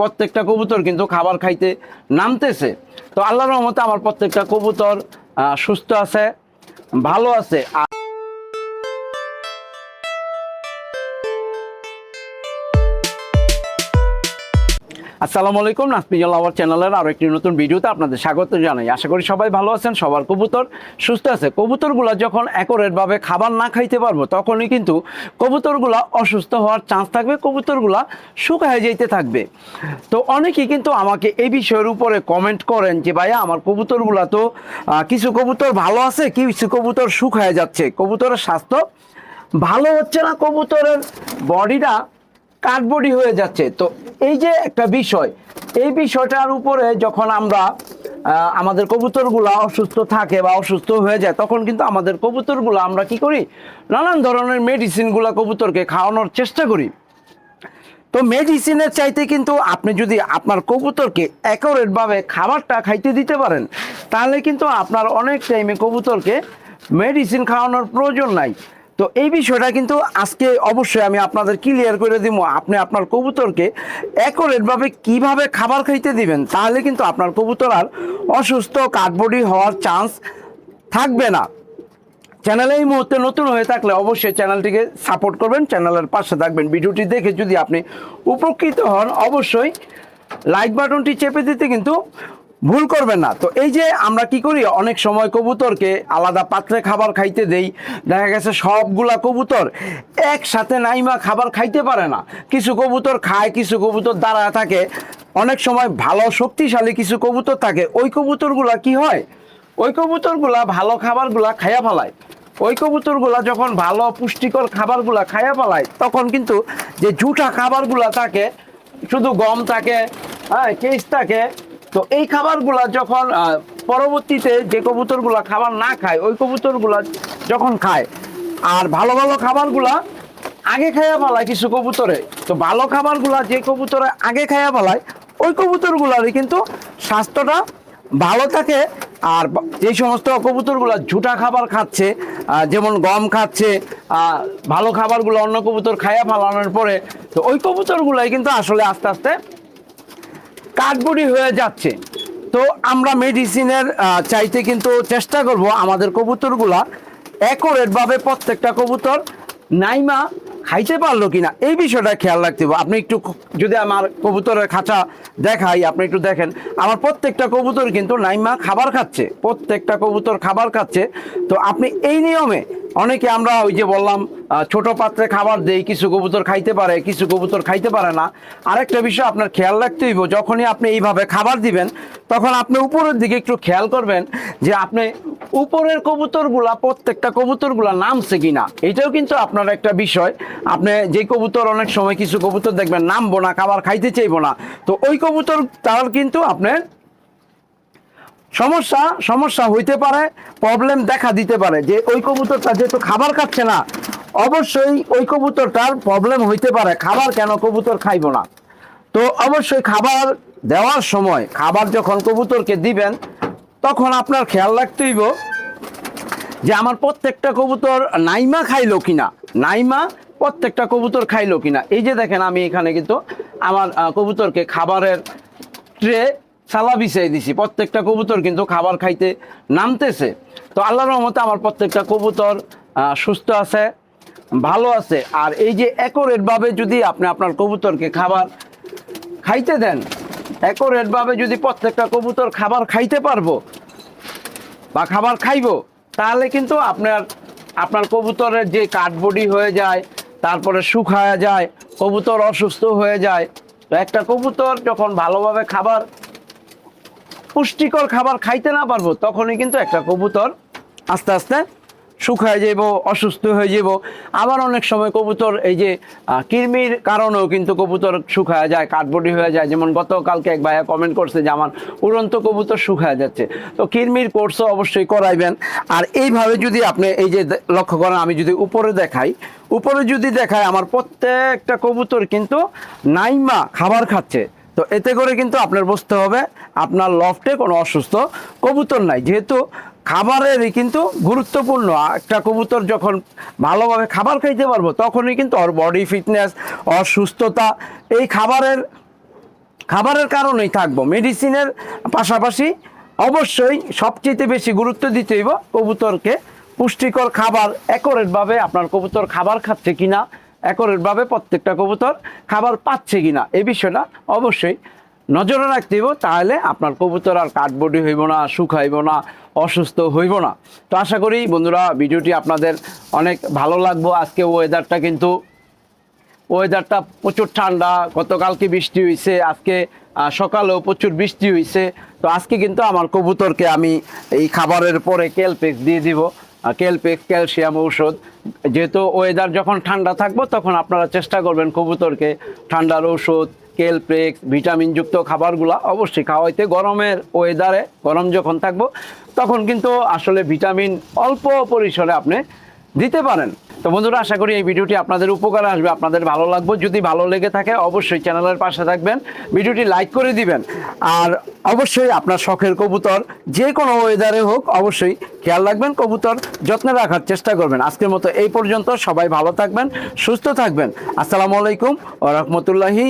প্রত্যেকটা কবুতর কিন্তু খাবার খাইতে নামতেছে। তো আল্লাহর রহমতে আমার প্রত্যেকটা কবুতর সুস্থ আছে, ভালো আছে। আসসালামু আলাইকুম নাসপিজল আওয়ার চ্যানেলের আরও একটি নতুন ভিডিওতে আপনাদের স্বাগত জানাই। আশা করি সবাই ভালো আছেন, সবার কবুতর সুস্থ আছে। কবুতরগুলো যখন একরেটভাবে খাবার না খাইতে পারব, তখনই কিন্তু কবুতরগুলা অসুস্থ হওয়ার চান্স থাকবে, কবুতরগুলা শুকায় যেতে থাকবে। তো অনেকেই কিন্তু আমাকে এই বিষয়ের উপরে কমেন্ট করেন যে, ভাইয়া, আমার কবুতরগুলা তো কিছু কবুতর ভালো আছে, কিছু কবুতর শুকায় যাচ্ছে। কবুতরের স্বাস্থ্য ভালো হচ্ছে না কবুতরের? বডিটা কাঠবডি হয়ে যাচ্ছে। তো এই যে একটা বিষয়, এই বিষয়টার উপরে যখন আমরা আমাদের কবুতরগুলা অসুস্থ থাকে বা অসুস্থ হয়ে যায়, তখন কিন্তু আমাদের কবুতরগুলো আমরা কি করি? নানান ধরনের মেডিসিনগুলো কবুতরকে খাওয়ানোর চেষ্টা করি। তো মেডিসিনের চাইতে কিন্তু আপনি যদি আপনার কবুতরকে অ্যাকোরেটভাবে খাবারটা খাইতে দিতে পারেন, তাহলে কিন্তু আপনার অনেক টাইমে কবুতরকে মেডিসিন খাওয়ানোর প্রয়োজন নাই। তো এই বিষয়টা কিন্তু আজকে অবশ্যই আমি আপনাদের ক্লিয়ার করে দিব আপনি আপনার কবুতরকে অ্যাকোরেটভাবে কীভাবে খাবার খাইতে দিবেন, তাহলে কিন্তু আপনার কবুতর আর অসুস্থ, কাঠবডি হওয়ার চান্স থাকবে না। চ্যানেলে এই মুহূর্তে নতুন হয়ে থাকলে অবশ্যই চ্যানেলটিকে সাপোর্ট করবেন, চ্যানেলের পাশে থাকবেন। ভিডিওটি দেখে যদি আপনি উপকৃত হন, অবশ্যই লাইক বাটনটি চেপে দিতে কিন্তু ভুল করবেন না। তো এই যে আমরা কি করি? অনেক সময় কবুতরকে আলাদা পাত্রে খাবার খাইতে দেই। দেখা গেছে সবগুলা কবুতর একসাথে নাইমা খাবার খাইতে পারে না। কিছু কবুতর খায়, কিছু কবুতর দাঁড়ায় থাকে। অনেক সময় ভালো শক্তিশালী কিছু কবুতর থাকে। ওই কবুতরগুলা কি হয়? ওই কবুতরগুলা ভালো খাবারগুলা খাইয়া ফেলায়। ওই কবুতরগুলা যখন ভালো পুষ্টিকর খাবারগুলা খাইয়া ফেলায়, তখন কিন্তু যে জুটা খাবারগুলা থাকে, শুধু গম থাকে হ্যাঁ কেস থাকে তো এই খাবারগুলা যখন পরবর্তীতে যে কবুতরগুলা খাবার না খায়, ওই কবুতরগুলা যখন খায়, আর ভালো ভালো খাবারগুলা আগে খাইয়া ফেলায় কিছু কবুতরে, তো ভালো খাবারগুলা যে কবুতরে আগে খাইয়া ফেলায়, ওই কবুতরগুলারই কিন্তু স্বাস্থ্যটা ভালো থাকে, আর যে সমস্ত কবুতরগুলো ঝুটা খাবার খাচ্ছে যেমন গম খাচ্ছে ভালো খাবারগুলো অন্য কবুতর খাইয়া ফালানোর পরে, তো ওই কবুতরগুলাই কিন্তু আসলে আস্তে আস্তে কাঠবুড়ি হয়ে যাচ্ছে। তো আমরা মেডিসিনের চাইতে কিন্তু চেষ্টা করব আমাদের কবুতরগুলা অ্যাকোরেটভাবে প্রত্যেকটা কবুতর নাইমা খাইতে পারল কিনা, এই বিষয়টা খেয়াল রাখতে হবে। আপনি একটু যদি আমার কবুতরের খাঁচা দেখাই, আপনি একটু দেখেন, আমার প্রত্যেকটা কবুতর কিন্তু নাইমা খাবার খাচ্ছে, প্রত্যেকটা কবুতর খাবার খাচ্ছে। তো আপনি এই নিয়মে অনেকে আমরা ওই যে বললাম ছোট পাত্রে খাবার দেই, কিছু কবুতর খাইতে পারে, কিছু কবুতর খাইতে পারে না। আরেকটা বিষয় আপনার খেয়াল রাখতে হইব, যখনই আপনি এইভাবে খাবার দিবেন, তখন আপনি উপরের দিকে একটু খেয়াল করবেন যে আপনি উপরের কবুতরগুলা, প্রত্যেকটা কবুতরগুলা নামছে কিনা। এটাও কিন্তু আপনার একটা বিষয়। আপনি যে কবুতর অনেক সময় কিছু কবুতর দেখবেন, নামবো না, খাবার খাইতে চাইব না। তো ওই কবুতর, তার কিন্তু আপনার সমস্যা সমস্যা হইতে পারে প্রবলেম দেখা দিতে পারে। যে ওই কবুতরটা যেহেতু খাবার খাচ্ছে না, অবশ্যই ওই কবুতরটার প্রবলেম হইতে পারে। খাবার কেন কবুতর খাইবো না? তো অবশ্যই খাবার দেওয়ার সময়, খাবার যখন কবুতরকে দিবেন, তখন আপনার খেয়াল রাখতে হইব যে আমার প্রত্যেকটা কবুতর নাইমা খাইলো কিনা। নাইমা প্রত্যেকটা কবুতর খাইলো কিনা। এই যে দেখেন, আমি এখানে কিন্তু আমার কবুতরকে খাবারের ট্রে সালা বিছিয়ে দিছি। প্রত্যেকটা কবুতর কিন্তু খাবার খাইতে নামতেছে। তো আল্লাহর রহমতে আমার প্রত্যেকটা কবুতর সুস্থ আছে, ভালো আছে। আর এই যে অ্যাকোরেটভাবে যদি আপনি আপনার কবুতরকে খাবার খাইতে দেন অ্যাকোরেটভাবে যদি প্রত্যেকটা কবুতর খাবার খাইতে পারব বা খাবার খাইবো, তাহলে কিন্তু আপনার আপনার কবুতরের যে কাঠবডি হয়ে যায়, তারপরে শুকায়া যায়, কবুতর অসুস্থ হয়ে যায়। তো একটা কবুতর যখন ভালোভাবে খাবার পুষ্টিকর খাবার খাইতে না পারব, তখনই কিন্তু একটা কবুতর আস্তে আস্তে শুকায় যাব অসুস্থ হয়ে যাব আবার অনেক সময় কবুতর এই যে কৃমির কারণেও কিন্তু কবুতর শুকায় যায় কাঠবডি হয়ে যায়। যেমন গতকালকে এক ভাইয়া কমেন্ট করছে যে, আমার উড়ন্ত কবুতর শুকায় যাচ্ছে। তো কৃমির কোর্সও অবশ্যই করাইবেন। আর এইভাবে যদি আপনি এই যে লক্ষ্য করেন, আমি যদি উপরে দেখাই, উপরে যদি দেখায় আমার প্রত্যেকটা কবুতর কিন্তু নাইমা খাবার খাচ্ছে। তো এতে করে কিন্তু আপনার বুঝতে হবে। আপনার লফটে কোনো অসুস্থ কবুতর নাই। যেহেতু খাবারেরই কিন্তু গুরুত্বপূর্ণ। একটা কবুতর যখন ভালোভাবে খাবার খাইতে পারব, তখনই কিন্তু ওর বডি ফিটনেস অসুস্থতা এই খাবারের খাবারের কারণেই থাকব। মেডিসিনের পাশাপাশি অবশ্যই সবচেয়ে বেশি গুরুত্ব দিতে হইব কবুতরকে। পুষ্টিকর খাবার অ্যাকোরেটভাবে আপনার কবুতর খাবার খাচ্ছে কিনা অ্যাকোরেটভাবে প্রত্যেকটা কবুতর খাবার পাচ্ছে কি না এ বিষয়টা অবশ্যই নজরে রাখতে হইব, তাহলে আপনার কবুতর আর কাঠবডি হইব না, শুকাইব না, অসুস্থ হইব না। তো আশা করি বন্ধুরা ভিডিওটি আপনাদের অনেক ভালো লাগবো। আজকে ওয়েদারটা কিন্তু ওয়েদারটা প্রচুর ঠান্ডা, গতকালকে বৃষ্টি হয়েছে আজকে সকালেও প্রচুর বৃষ্টি হয়েছে তো আজকে কিন্তু আমার কবুতরকে আমি এই খাবারের পরে কেলপেক্স দিয়ে দিব। কেলপেক্স ক্যালসিয়াম ঔষধ। যেহেতু ওয়েদার যখন ঠান্ডা থাকব, তখন আপনারা চেষ্টা করবেন কবুতরকে ঠান্ডার ঔষধ কেলপ্লেক্স ভিটামিনযুক্ত খাবারগুলা অবশ্যই খাওয়াইতে। গরমের ওয়েদারে গরম যখন থাকব, তখন কিন্তু আসলে ভিটামিন অল্প পরিসরে আপনি দিতে পারেন। তো বন্ধুরা, আশা করি এই ভিডিওটি আপনাদের উপকারে আসবে, আপনাদের ভালো লাগবে। যদি ভালো লেগে থাকে, অবশ্যই চ্যানেলের পাশে থাকবেন, ভিডিওটি লাইক করে দিবেন। আর অবশ্যই আপনার শখের কবুতর, যে কোনো ওয়েদারে হোক, অবশ্যই খেয়াল রাখবেন, কবুতর যত্নে রাখার চেষ্টা করবেন। আজকের মতো এই পর্যন্ত, সবাই ভালো থাকবেন, সুস্থ থাকবেন। আসসালামু আলাইকুম ও রহমতুল্লাহি